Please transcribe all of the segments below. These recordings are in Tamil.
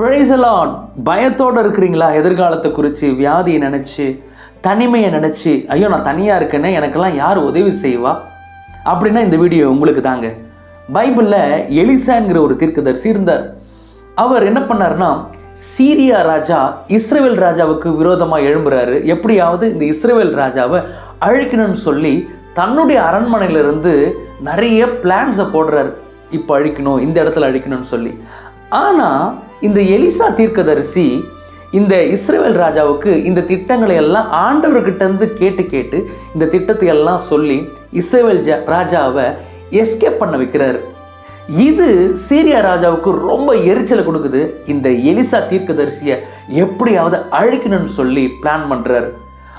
பிரைசலான் பயத்தோடு இருக்கிறீங்களா? எதிர்காலத்தை குறித்து வியாதியை நினச்சி தனிமையை நினச்சி ஐயோ நான் தனியாக இருக்கேனே எனக்கெல்லாம் யார் உதவி செய்வா? அப்படின்னா இந்த வீடியோ உங்களுக்கு தாங்க. பைபிளில் எலிசாங்கிற ஒரு தீர்க்கதரிசி இருந்தார் அவர் என்ன பண்ணாருன்னா சீரியா ராஜா இஸ்ரேல் ராஜாவுக்கு விரோதமாக எழும்புறாரு. எப்படியாவது இந்த இஸ்ரேல் ராஜாவை அழிக்கணும்னு சொல்லி தன்னுடைய அரண்மனையிலிருந்து நிறைய பிளான்ஸை போடுறாரு. இப்போ அழிக்கணும் இந்த இடத்துல அழிக்கணும்னு சொல்லி. ஆனால் இந்த எலிசா தீர்க்கதரிசி இந்த இஸ்ரேல் ராஜாவுக்கு இந்த திட்டங்களை எல்லாம் ஆண்டவர்கிட்டேருந்து கேட்டு கேட்டு இந்த திட்டத்தை எல்லாம் சொல்லி இஸ்ரேல் ஜா- ராஜாவை எஸ்கேப் பண்ண வைக்கிறாரு. இது சீரியா ராஜாவுக்கு ரொம்ப எரிச்சலை கொடுக்குது. இந்த எலிசா தீர்க்கதரிசியை எப்படியாவது அழிக்கணும்னு சொல்லி பிளான் பண்ணுறாரு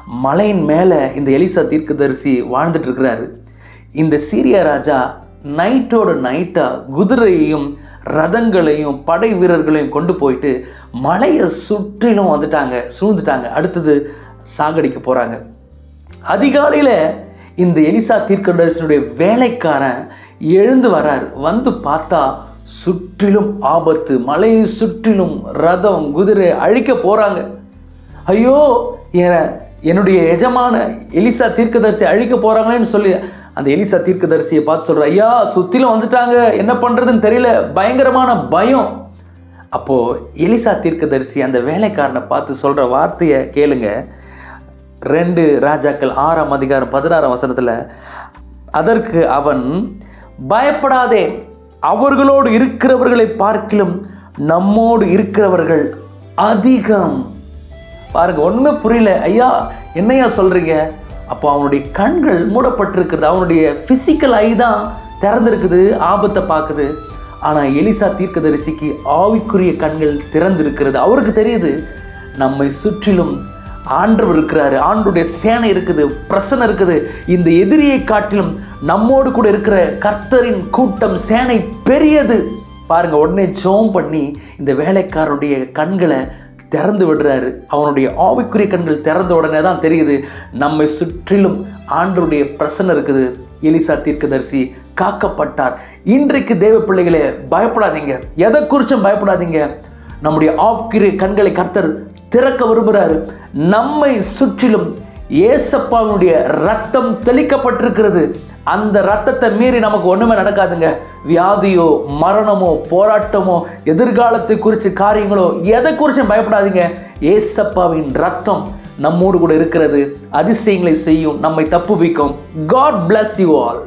மலையின் மேலே இந்த எலிசா தீர்க்கதரிசி வாழ்ந்துட்டு இருக்கிறாரு. இந்த சீரியா ராஜா நைட்டோட நைட்டாக குதிரையையும் ரதங்களையும் படை வீரர்களையும் கொண்டு போயிட்டு மலையை சுற்றிலும் வந்துட்டாங்க சூழ்ந்துட்டாங்க. அடுத்தது சாகடிக்க போகிறாங்க அதிகாலையில் இந்த எலிசா தீர்க்கதரிசனுடைய வேலைக்காரன் எழுந்து வரார். வந்து பார்த்தா சுற்றிலும் ஆபத்து மலையை சுற்றிலும் ரதம் குதிரை அழிக்க போகிறாங்க ஐயோ என் என்னுடைய எஜமான எலிசா தீர்க்கதரிசி அழிக்க போகிறாங்களேன்னு சொல்லி அந்த எலிசா தீர்க்கதரிசியை பார்த்து சொல்கிற ஐயா சுற்றிலும் வந்துட்டாங்க. என்ன பண்ணுறதுன்னு தெரியல. பயங்கரமான பயம். அப்போது எலிசா தீர்க்கதரிசி அந்த வேலைக்காரனை பார்த்து சொல்கிற வார்த்தையை கேளுங்க. ரெண்டு ராஜாக்கள் ஆறாம் அதிகாரம் பதினாறாம் வசனத்தில் அதற்கு அவன் பயப்படாதே. அவர்களோடு இருக்கிறவர்களை பார்க்கிலும் நம்மோடு இருக்கிறவர்கள் அதிகம். பாருங்க ஒன்றுமே புரியல. ஐயா என்னையா சொல்கிறீங்க அப்போ அவனுடைய கண்கள் மூடப்பட்டிருக்கிறது. அவனுடைய ஃபிசிக்கல் ஐ தான் திறந்திருக்குது ஆபத்தை பார்க்குது. ஆனால் எலிசா தீர்க்கதரிசிக்கு ஆவிக்குரிய கண்கள் திறந்திருக்கிறது. அவருக்கு தெரியுது நம்மை சுற்றிலும் ஆண்டவர் இருக்கிறாரு. ஆண்டருடைய சேனை இருக்குது பிரசனை இருக்குது. இந்த எதிரியை காட்டிலும் நம்மோடு கூட இருக்கிற கர்த்தரின் கூட்டம் சேனை பெரியது. பாருங்க உடனே ஜோம் பண்ணி இந்த வேலைக்காரருடைய கண்களை திறந்து விடுறாரு. அவனுடைய ஆவிக்குரிய கண்கள் திறந்த உடனே தான் தெரியுது நம்மை சுற்றிலும் ஆண்டருடைய பிரசனை இருக்குது. எலிசா தீர்க்கதரிசி காக்கப்பட்டார். இன்றைக்கு தேவ பிள்ளைகளே பயப்படாதீங்க. எதை குறிச்சும் பயப்படாதீங்க. நம்முடைய ஆவிக்குரிய கண்களை கர்த்தர் திறக்க விரும்புகிறாரு நம்மை சுற்றிலும் ஏசப்பாவினுடைய ரத்தம் தெளிக்கப்பட்டிருக்கிறது. அந்த ரத்தத்தை மீறி நமக்கு ஒன்றுமே நடக்காதுங்க. வியாதியோ மரணமோ போராட்டமோ எதிர்காலத்தை குறித்து காரியங்களோ எதை குறித்தும் பயப்படாதீங்க. ஏசப்பாவின் ரத்தம் நம்மோடு கூட இருக்கிறது. அதிசயங்களை செய்யும் நம்மை தப்புவிக்கும். God bless you all